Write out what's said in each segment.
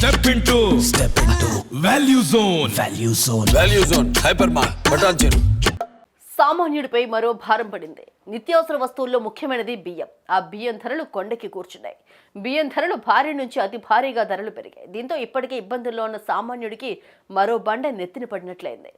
Step into step into value zone value zone value zone hyper మార్ బటాన్ చెరు సామాన్యుడిపై మరో భారం పడింది. నిత్యావసర వస్తువుల్లో ముఖ్యమైనది బియ్యం. ఆ బియ్యం ధరలు కొండకి కూర్చున్నాయి. బియ్యం ధరలు భారీ నుంచి అతి భారీగా ధరలు పెరిగాయి. దీంతో ఇప్పటికే ఇబ్బందుల్లో ఉన్న సామాన్యుడికి మరో బండ నెత్తిన పడినట్లయింది.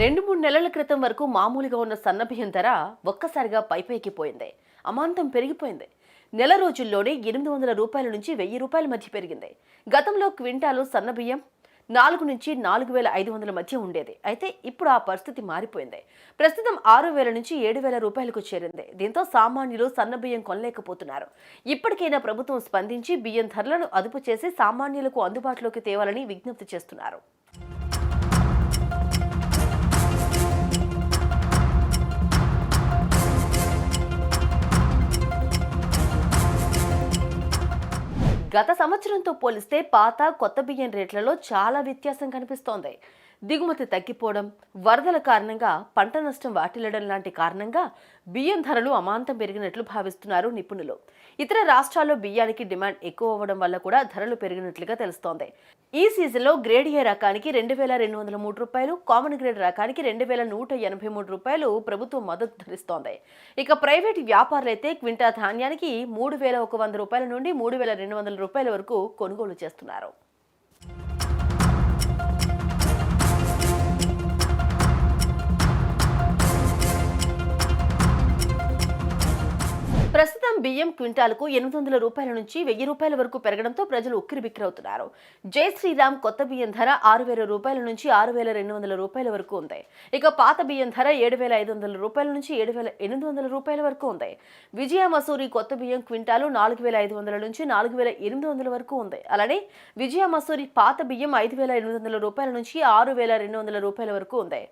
రెండు మూడు నెలల క్రితం వరకు మామూలుగా ఉన్న సన్నబియ్యం ధర ఒక్కసారిగా పైపైకి పోయింది అమాంతం పెరిగిపోయింది. నెల రోజుల్లోనే ఎనిమిది వందల రూపాయల నుంచి వెయ్యి రూపాయల మధ్య పెరిగింది. గతంలో క్వింటాలు సన్నబియ్యం నాలుగు నుంచి నాలుగు వేల ఐదు వందల మధ్య ఉండేది. అయితే ఇప్పుడు ఆ పరిస్థితి మారిపోయింది. ప్రస్తుతం ఆరు వేల నుంచి ఏడు వేల రూపాయలకు చేరింది. దీంతో సామాన్యులు సన్నబియ్యం కొనలేకపోతున్నారు. ఇప్పటికైనా ప్రభుత్వం స్పందించి బియ్యం ధరలను అదుపు చేసి సామాన్యులకు అందుబాటులోకి తేవాలని విజ్ఞప్తి చేస్తున్నారు. గత సంవత్సరంతో పోలిస్తే పాత కొత్త బియ్యం రేట్లలో చాలా వ్యత్యాసం కనిపిస్తోంది. దిగుమతి తగ్గిపోవడం వరదల కారణంగా పంట నష్టం వాటిల్లడం లాంటి కారణంగా బియ్యం ధరలు అమాంతం పెరిగినట్లు భావిస్తున్నారు నిపుణులు. ఇతర రాష్ట్రాల్లో బియ్యానికి డిమాండ్ ఎక్కువ అవ్వడం వల్ల కూడా ధరలు పెరిగినట్లుగా తెలుస్తోంది. ఈ సీజన్లో గ్రేడ్ ఏ రకానికి రెండు వేల రెండు వందల మూడు రూపాయలు కామన్ గ్రేడ్ రకానికి రెండు వేల నూట ఎనభై మూడు రూపాయలు ప్రభుత్వం మద్దతు ధరిస్తోంది. ఇక ప్రైవేట్ వ్యాపారులైతే క్వింటా ధాన్యానికి మూడు వేల ఒక వంద రూపాయల నుండి మూడు వేల రెండు వందల రూపాయల వరకు కొనుగోలు చేస్తున్నారు. ప్రస్తుతం బియ్యం క్వింటాలకు ఎనిమిది వందల రూపాయల నుంచి వెయ్యి రూపాయల వరకు పెరగడంతో ప్రజలు ఉక్కిరిబిక్కిరవుతున్నారు జై శ్రీరామ్ కొత్త బియ్యం ధర ఆరు వేల రూపాయల నుంచి ఆరు వేల రెండు వందల రూపాయల వరకు ఉంది. ఇక పాత బియ్యం ధర ఏడు వేల ఐదు వందల రూపాయల నుంచి ఏడు వేల ఎనిమిది వందల రూపాయల వరకు ఉంది. విజయ మసూరి కొత్త బియ్యం క్వింటాలు నాలుగు వేల ఐదు వందల నుంచి నాలుగు వేల ఎనిమిది వందల వరకు ఉంది. అలానే విజయ మసూరి పాత బియ్యం ఐదు వేల ఎనిమిది వందల రూపాయల నుంచి ఆరు వేల రెండు వందల రూపాయల వరకు ఉంది.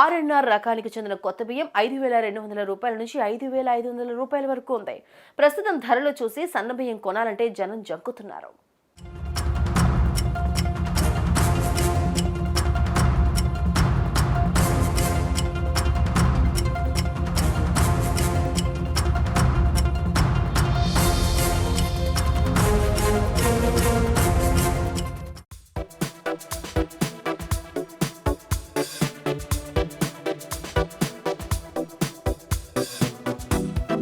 ఆర్ఎన్ఆర్ రకానికి చెందిన కొత్త బియ్యం ఐదు వేల రెండు వందల రూపాయల నుంచి ఐదు వేల ఐదు వందల రూపాయల వరకు ఉంది. ప్రస్తుతం ధరలు చూసి సన్న బియ్యం కొనాలంటే జనం జంకుతున్నారు.